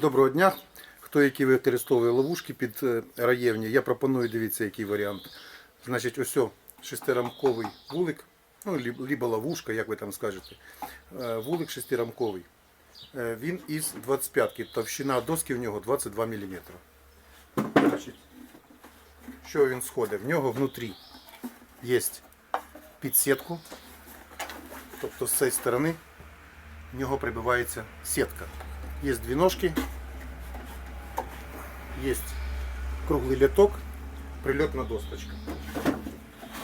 Доброго дня. Хто які використовує ловушки під е, раєвні, я пропоную, дивіться, який варіант. Значить, ось шестирамковий вулик, ну, либо ловушка, як ви там скажете. Е, Вулик шестирамковий. Е, Він із 25-ки. Товщина доски в нього 22 мм. Значить, що він сходить? В нього внутрі є підсітку. Тобто з цієї сторони в нього прибивається сітка. Є дві ножки, є круглий літок, прильотна досточка.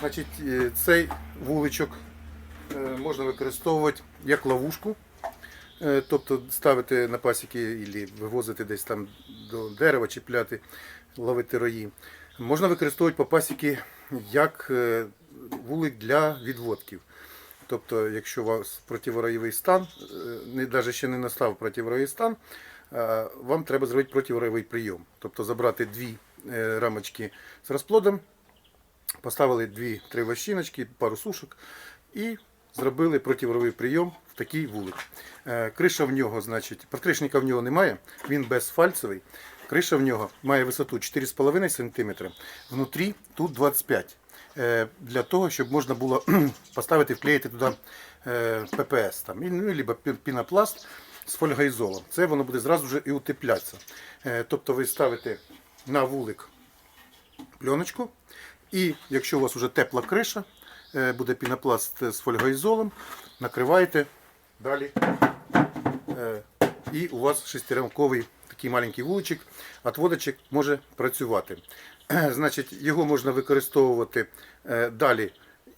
Значить, е, цей вуличок е, можна використовувати як ловушку, Е, тобто ставити на пасіки або вивозити десь там до дерева, чіпляти, ловити рої. Можна використовувати по пасіки як е, вулик для відводків. Тобто, якщо у вас противороєвий стан, е, навіть ще не настав противороєвий стан, е, вам треба зробити противороєвий прийом. Тобто забрати дві е, рамочки з розплодом, поставили дві-три вощиночки, пару сушок і зробили противороєвий прийом в такий вулик. Е, Криша в нього, значить, подкришника в нього немає, він безфальцевий. Криша в нього має висоту 4,5 см, внутрі тут 25 Е, Для того, щоб можна було поставити, вклеїти туди е, ППС, там, ну, либо пінопласт з фольгоізолом. Це воно буде зразу вже і утеплятися. Е, Тобто ви ставите на вулик пленочку. І якщо у вас вже тепла криша, е, буде пінопласт з фольгоізолом, накриваєте далі. е, І у вас шестирамковий такий маленький вуличок, отводочок може працювати. Значить, його можна використовувати е, далі,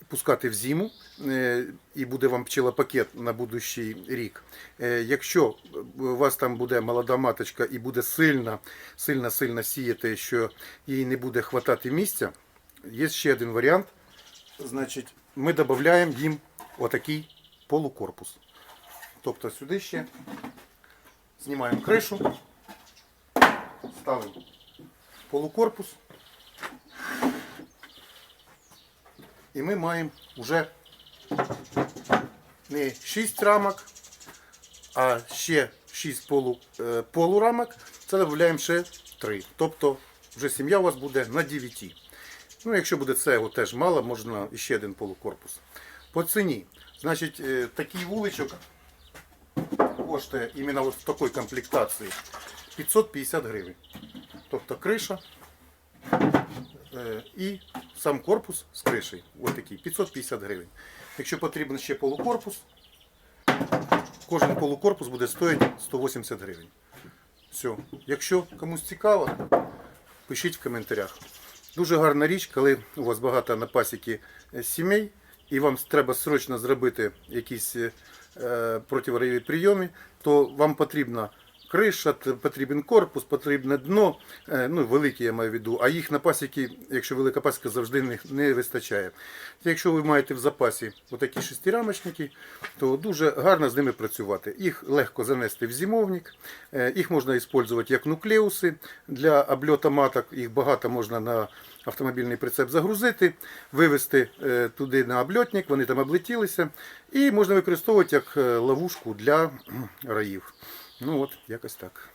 пускати в зиму, е, і буде вам пчелопакет на будущий рік. Е, Якщо у вас там буде молода маточка і буде сильно, сильно, сильно сіяти, що їй не буде хватати місця, є ще один варіант. Значить, ми додаємо їм отакий полукорпус. Тобто сюди ще знімаємо кришу, ставимо полукорпус. І ми маємо вже не 6 рамок, а ще 6 полу, е, полурамок. Це додаємо ще 3. Тобто вже сім'я у вас буде на 9. Ну, якщо буде цього теж мало, можна ще один полукорпус. По ціні. Значить, е, такий вуличок коштує іменно в такій комплектації 550 гривень. Тобто криша е, і сам корпус з кришею. Ось такий 550 гривень. Якщо потрібен ще полукорпус, кожен полукорпус буде стоїти 180 гривень. Все. Якщо комусь цікаво, пишіть в коментарях. Дуже гарна річ, коли у вас багато на пасіки е, сімей, і вам треба срочно зробити якісь е, противорейові прийоми, то вам потрібна криша, потрібен корпус, потрібне дно, е, ну великі я маю в виду, а їх на пасіки, якщо велика пасіка, завжди не, вистачає. Якщо ви маєте в запасі отакі шестирамочники, то дуже гарно з ними працювати. Їх легко занести в зимовник, е, їх можна використовувати як нуклеуси для обльоту маток, їх багато можна на автомобільний прицеп загрузити, вивезти е, туди на обльотник, вони там облетілися, і можна використовувати як ловушку для раїв. Ну от, якось так.